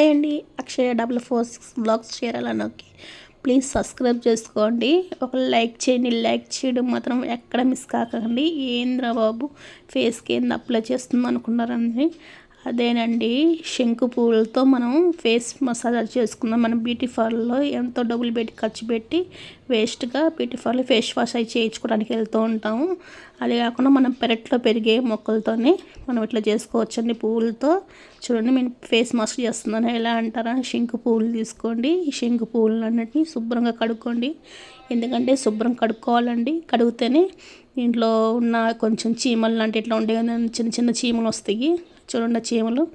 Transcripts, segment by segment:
Hi అండి. Akshaya double four six blogs చేరాలని okay please subscribe చేసుకోండి. ఒక లైక్ చేయండి. లైక్ చేయడం మాత్రం ఎక్కడ మిస్ కాకండి. ఏంద్రా బాబు? ఫేస్కి ఏంది అప్లై చేస్తుంది అనుకున్నారండి. అదేనండి. శంకు పువ్వులతో మనం ఫేస్ మసాజ్ చేసుకుందాం. మనం బ్యూటీ పార్లర్లో ఎంతో డబ్బులు పెట్టి ఖర్చు పెట్టి వేస్ట్గా బ్యూటీ పార్లర్ ఫేస్ వాష్ అవి చేయించుకోవడానికి వెళ్తూ ఉంటాము. అదే కాకుండా మనం పెరట్లో పెరిగే మొక్కలతోనే మనం ఇట్లా చేసుకోవచ్చండి పువ్వులతో చూడండి నేను ఫేస్ మాస్క్ చేస్తున్నాను. ఎలా అంటారా? శంకు పువ్వులు తీసుకోండి. ఈ శంకు పువ్వులు అన్నిటిని శుభ్రంగా కడుక్కోండి. ఎందుకంటే శుభ్రం కడుక్కోవాలండి. కడిగితేనే ఇంట్లో ఉన్న కొంచెం చీమలు లాంటి ఇట్లా ఉండే చిన్న చిన్న చీమలు వస్తాయి. చూడండి చీమలు.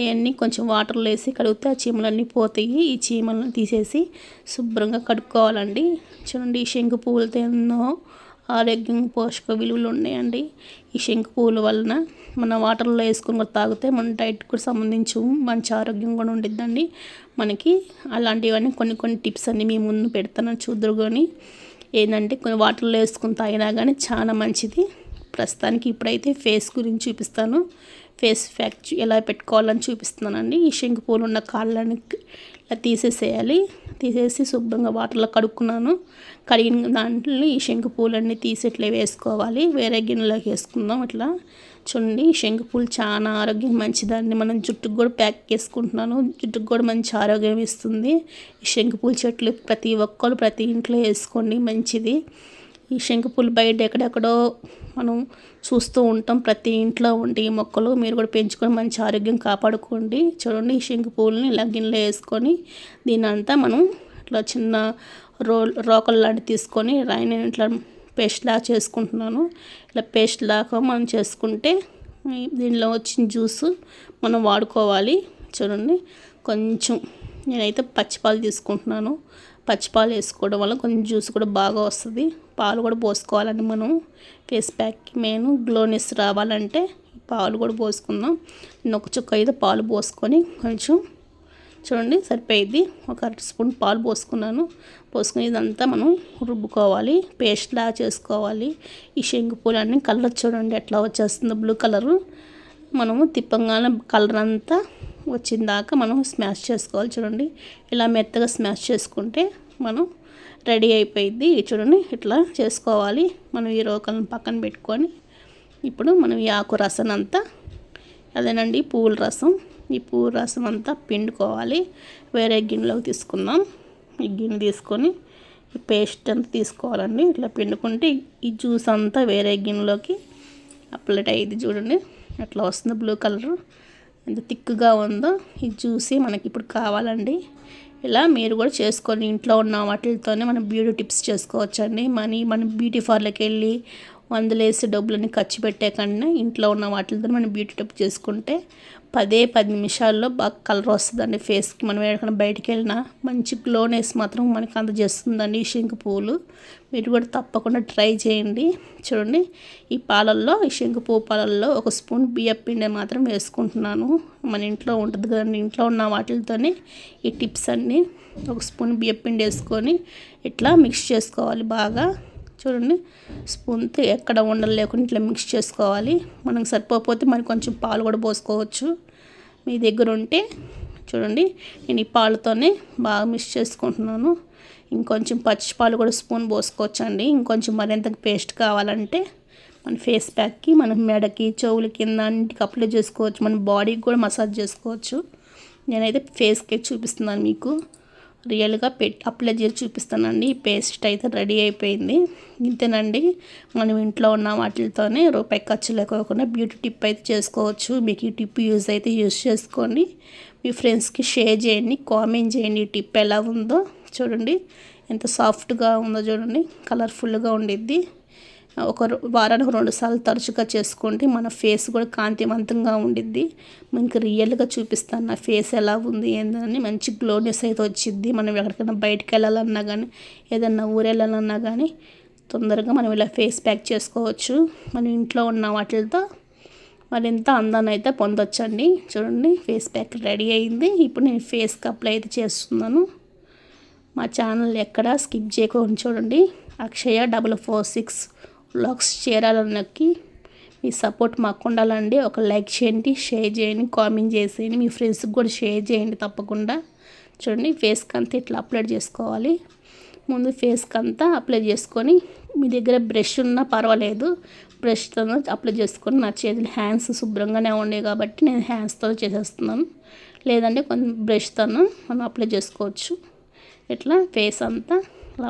అవన్నీ కొంచెం వాటర్లో వేసి కడిగితే ఆ చీమలన్నీ పోతాయి. ఈ చీమలను తీసేసి శుభ్రంగా కడుక్కోవాలండి. చూడండి ఈ శంకు పువ్వులతో ఎన్నో ఆరోగ్యం పోషక విలువలు ఉన్నాయండి. ఈ శంకు పువ్వుల వలన మన వాటర్లో వేసుకుని కూడా తాగితే మన డైట్ కూడా సంబంధించి మంచి ఆరోగ్యం కూడా ఉండిద్దండి. మనకి అలాంటివన్నీ కొన్ని కొన్ని టిప్స్ అన్నీ మీ ముందు పెడతాను చూద్దరు కానీ. ఏంటంటే కొన్ని వాటర్లో వేసుకుని తాగినా కానీ చాలా మంచిది. ప్రస్తుతానికి ఇప్పుడైతే ఫేస్ గురించి చూపిస్తాను. ఫేస్ ప్యాక్ ఎలా పెట్టుకోవాలని చూపిస్తున్నానండి. ఈ శంకు పూలు ఉన్న కాళ్ళని ఇలా తీసేసేయాలి. తీసేసి శుభ్రంగా వాటర్లో కడుక్కున్నాను. కడిగిన దాంట్లో ఈ శంకు పూలన్నీ తీసి ఇట్లా వేసుకోవాలి. వేరే గిన్నెలోకి వేసుకుందాం ఇట్లా. చూడండి ఈ శంకు పూలు చాలా ఆరోగ్యం మంచిదండి. మనం జుట్టుకు కూడా ప్యాక్ చేసుకుంటున్నాను. జుట్టుకు కూడా మంచి ఆరోగ్యం ఇస్తుంది. ఈ శంకు పూల చెట్లు ప్రతి ఒక్కరు ప్రతి ఇంట్లో వేసుకోండి మంచిది. ఈ శంకుపూలు బయట ఎక్కడెక్కడో మనం చూస్తూ ఉంటాం. ప్రతి ఇంట్లో ఉండి ఈ మొక్కలు మీరు కూడా పెంచుకొని మంచి ఆరోగ్యం కాపాడుకోండి. చూడండి ఈ శంకుపూలని పువ్వులని ఇలా గిన్నెలో వేసుకొని దీని అంతా మనం ఇట్లా చిన్న రో రోకలు లాంటి తీసుకొని రాయిని ఇట్లా పేస్ట్ లాగా చేసుకుంటున్నాను. ఇలా పేస్ట్ లాగా మనం చేసుకుంటే దీనిలో వచ్చిన జ్యూస్ మనం వాడుకోవాలి. చూడండి కొంచెం నేనైతే పచ్చిపాలు తీసుకుంటున్నాను. పచ్చిపాలు వేసుకోవడం వల్ల కొంచెం జ్యూస్ కూడా బాగా వస్తుంది. పాలు కూడా పోసుకోవాలండి మనం. ఫేస్ ప్యాక్కి మెయిన్ గ్లోనెస్ రావాలంటే పాలు కూడా పోసుకుందాం. నేను ఒక చుక్క అయితే పాలు పోసుకొని కొంచెం చూడండి సరిపోయింది. ఒక అర స్పూన్ పాలు పోసుకున్నాను. పోసుకుని ఇదంతా మనం రుబ్బుకోవాలి. పేస్ట్ లాగా చేసుకోవాలి. ఈ శంగు పూలు అన్నీ కలర్ చూడండి ఎట్లా వచ్చేస్తుందో. Blue colour. మనము తిప్పంగానే కలర్ అంతా వచ్చిన దాకా మనం స్మాష్ చేసుకోవాలి. చూడండి ఇలా మెత్తగా స్మాష్ చేసుకుంటే మనం రెడీ అయిపోయింది. చూడండి ఇట్లా చేసుకోవాలి. మనం ఈ రోకలను పక్కన పెట్టుకొని ఇప్పుడు మనం ఈ ఆకు రసం అంతా అదేనండి పువ్వుల రసం. ఈ పువ్వు రసం అంతా పిండుకోవాలి. వేరే గిన్నెలోకి తీసుకుందాం. ఈ గిన్నె తీసుకొని ఈ పేస్ట్ అంతా తీసుకోవాలండి. ఇట్లా పిండుకుంటే ఈ జ్యూస్ అంతా వేరే గిన్నెలోకి అప్లెట్ అయ్యింది చూడండి. అట్లా వస్తుంది బ్లూ కలర్? ఎంత థిక్గా ఉందో ఇది చూసి మనకి ఇప్పుడు కావాలండి. ఇలా మీరు కూడా చేసుకొని ఇంట్లో ఉన్న వాటితోనే మనం బ్యూటీ టిప్స్ చేసుకోవచ్చండి. మనీ మనం బ్యూటీ పార్లర్కి వెళ్ళి వందలేసి డబ్బులని ఖర్చు పెట్టే కన్నా ఇంట్లో ఉన్న వాటితో మనం బ్యూటీ టిప్ చేసుకుంటే పదే పది నిమిషాల్లో బాగా కలర్ వస్తుందండి ఫేస్కి. మనం ఎక్కడికైనా బయటికి వెళ్ళినా మంచి గ్లోనెస్ మాత్రం మనకి అందజేస్తుందండి ఈ శంకు పువ్వులు. మీరు కూడా తప్పకుండా ట్రై చేయండి. చూడండి ఈ పాలల్లో ఈ శంకు పువ్వు పాలల్లో ఒక స్పూన్ బియ్యం పిండి మాత్రం వేసుకుంటున్నాను. మన ఇంట్లో ఉంటుంది కదండి ఇంట్లో ఉన్న వాటితోనే ఈ టిప్స్ అన్నీ. ఒక స్పూన్ బియ్యం పిండి వేసుకొని ఇట్లా మిక్స్ చేసుకోవాలి బాగా. చూడండి. స్పూన్తో ఎక్కడ ఉండలు లేకుండా ఇట్లా మిక్స్ చేసుకోవాలి. మనకు సరిపోతే మరి కొంచెం పాలు కూడా పోసుకోవచ్చు. మీ దగ్గర ఉంటే చూడండి. నేను ఈ పాలతోనే బాగా మిక్స్ చేసుకుంటున్నాను. ఇంకొంచెం పచ్చి పాలు కూడా స్పూన్ పోసుకోవచ్చు అండి ఇంకొంచెం మరింత పేస్ట్ కావాలంటే మన ఫేస్ ప్యాక్కి మన మెడకి చెవుల కింద అన్నిటికి అప్లై చేసుకోవచ్చు. మన బాడీకి కూడా మసాజ్ చేసుకోవచ్చు. నేనైతే ఫేస్కి చూపిస్తున్నాను మీకు. రియల్గా పెట్ అప్లై చేసి చూపిస్తానండి. పేస్ట్ అయితే రెడీ అయిపోయింది. ఇంతేనండి. మనం ఇంట్లో ఉన్న వాటితోనే రూపాయి ఖర్చు లేకోకుండా బ్యూటీ టిప్ అయితే చేసుకోవచ్చు. మీకు ఈ టిప్ యూజ్ అయితే యూజ్ చేసుకోండి. మీ ఫ్రెండ్స్కి షేర్ చేయండి. కామెంట్ చేయండి. ఈ టిప్ ఎలా ఉందో చూడండి. ఎంత సాఫ్ట్గా ఉందో చూడండి. కలర్ఫుల్గా ఉండిద్ది. ఒక వారానికి రెండు సార్లు తరచుగా చేసుకుంటే మన ఫేస్ కూడా కాంతివంతంగా ఉండిద్ది. మనకి రియల్గా చూపిస్తాను నా ఫేస్ ఎలా ఉంది ఏందని మంచి గ్లోనెస్ అయితే వచ్చింది మనం ఎక్కడికైనా బయటకు వెళ్ళాలన్నా కానీ ఏదన్నా ఊరు వెళ్ళాలన్నా కానీ తొందరగా మనం ఇలా ఫేస్ ప్యాక్ చేసుకోవచ్చు. మనం ఇంట్లో ఉన్న వాటితో మరింత అందాన్ని అయితే పొందొచ్చండి. చూడండి ఫేస్ ప్యాక్ రెడీ అయింది. ఇప్పుడు నేను ఫేస్కి అప్లై అయితే చేస్తున్నాను. మా ఛానల్ ఎక్కడ స్కిప్ చేయకుండా చూడండి. Akshaya double four six blogs చేరాలని మీ సపోర్ట్ మాకు ఉండాలండి. ఒక లైక్ చేయండి షేర్ చేయండి కామెంట్ చేసేయండి. మీ ఫ్రెండ్స్కి కూడా షేర్ చేయండి తప్పకుండా. చూడండి ఫేస్కి అంతా ఇట్లా అప్లోడ్ చేసుకోవాలి. ముందు ఫేస్కి అంతా అప్లై చేసుకొని మీ దగ్గర బ్రష్ ఉన్నా పర్వాలేదు. బ్రష్తో అప్లై చేసుకొని నా చేతులు హ్యాండ్స్ శుభ్రంగానే ఉండే కాబట్టి నేను హ్యాండ్స్తో చేసేస్తున్నాను. లేదంటే కొంచెం బ్రష్తో మనం అప్లై చేసుకోవచ్చు. ఇట్లా ఫేస్ అంతా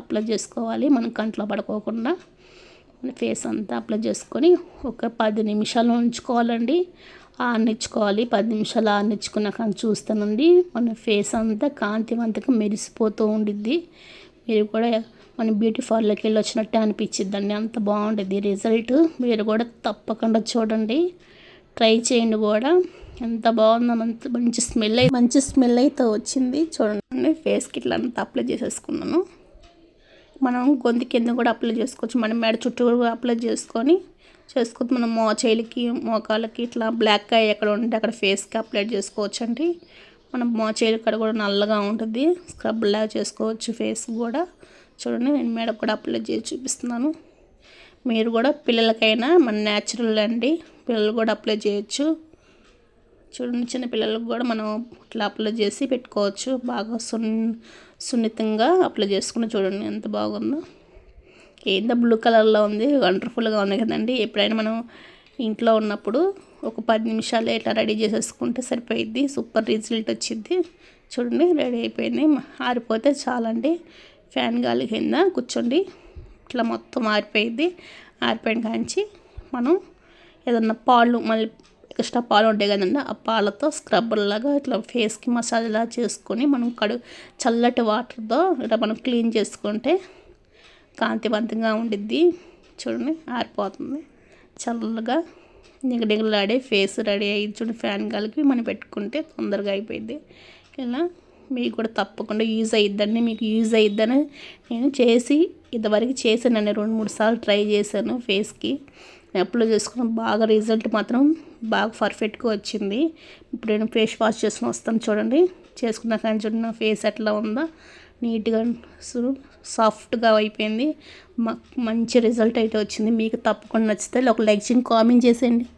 అప్లై చేసుకోవాలి. మనం కంట్లో పడుకోకుండా. ఫేస్ అంతా అప్లై చేసుకొని ఒక పది నిమిషాలు ఉంచుకోవాలండి. ఆనిచ్చుకోవాలి పది నిమిషాలు ఆనిచ్చుకున్నాక చూస్తానండి. మన ఫేస్ అంతా కాంతివంతంగా మెరిసిపోతూ ఉండిద్ది. మీరు కూడా మన బ్యూటీ పార్లర్కి వెళ్ళి వచ్చినట్టే అనిపించిద్దండి. అంత బాగుంటుంది రిజల్ట్. మీరు కూడా తప్పకుండా చూడండి. ట్రై చేయండి కూడా. ఎంత బాగుందో అంత మంచి స్మెల్ అయితే మంచి స్మెల్ అయితే వచ్చింది. చూడండి. ఫేస్కి ఇట్లా అంతా అప్లై చేసేసుకున్నాను. మనం గొంతు కింద కూడా అప్లై చేసుకోవచ్చు. మనం మెడ చుట్టూ కూడా అప్లై చేసుకొని చేసుకోవచ్చు మనం మోచేలకి మోకాళ్ళకి ఇట్లా బ్లాక్ అయ్యి ఎక్కడ ఉంటే అక్కడ ఫేస్కి అప్లై చేసుకోవచ్చు అండి మనం మోచేలు ఇక్కడ కూడా నల్లగా ఉంటుంది. స్క్రబ్ లాగా చేసుకోవచ్చు ఫేస్ కూడా. చూడండి నేను మేడ కూడా అప్లై చేసి చూపిస్తున్నాను. మీరు కూడా పిల్లలకైనా మన న్యాచురల్ అండి. పిల్లలు కూడా అప్లై చేయొచ్చు. చూడండి చిన్న పిల్లలకు కూడా మనం ఇట్లా అప్లై చేసి పెట్టుకోవచ్చు. బాగా సున్ సున్నితంగా అప్లై చేసుకుని చూడండి ఎంత బాగుందో. ఏందో బ్లూ కలర్లో ఉంది వండర్ఫుల్గా ఉంది కదండి. ఎప్పుడైనా మనం ఇంట్లో ఉన్నప్పుడు ఒక పది నిమిషాలు ఇట్లా రెడీ చేసేసుకుంటే సరిపోయిద్ది. సూపర్ రిజల్ట్ వచ్చింది చూడండి రెడీ అయిపోయింది. ఆరిపోతే చాలండి. ఫ్యాన్ గాలి కింద కూర్చోండి. ఇట్లా మొత్తం ఆరిపోయింది ఆరిపోయిన కాంచి మనం ఏదన్నా పాలు మళ్ళీ కృష్ణ పాలు ఉంటాయి కదండి ఆ పాలతో స్క్రబ్బర్ లాగా ఇట్లా ఫేస్కి మసాజ్లా చేసుకొని మనం కడు చల్లటి వాటర్తో ఇట్లా మనం క్లీన్ చేసుకుంటే కాంతివంతంగా ఉండిద్ది. చూడండి ఆరిపోతుంది. చల్లగా నిగడిగలాడే ఫేస్ రెడీ అయ్యి చూడండి ఫ్యాన్ గాలికి మనం పెట్టుకుంటే తొందరగా అయిపోయింది ఇలా మీకు కూడా తప్పకుండా యూజ్ అయ్యిద్దని మీకు యూజ్ అయ్యిద్దని నేను చేసి ఇంతవరకు చేశానండి రెండు మూడు సార్లు ట్రై చేశాను ఫేస్కి అప్లై చేసుకున్న బాగా రిజల్ట్ మాత్రం బాగా పర్ఫెక్ట్గా వచ్చింది. ఇప్పుడు నేను ఫేస్ వాష్ చేసుకుని వస్తాను చూడండి. చేసుకున్న కానీ చూడండి నా ఫేస్ ఎట్లా ఉందో. నీట్గా సాఫ్ట్గా అయిపోయింది. మంచి రిజల్ట్ అయితే వచ్చింది. మీకు తప్పకుండా నచ్చితే ఒక లైక్ చేయండి కామెంట్ చేసేయండి.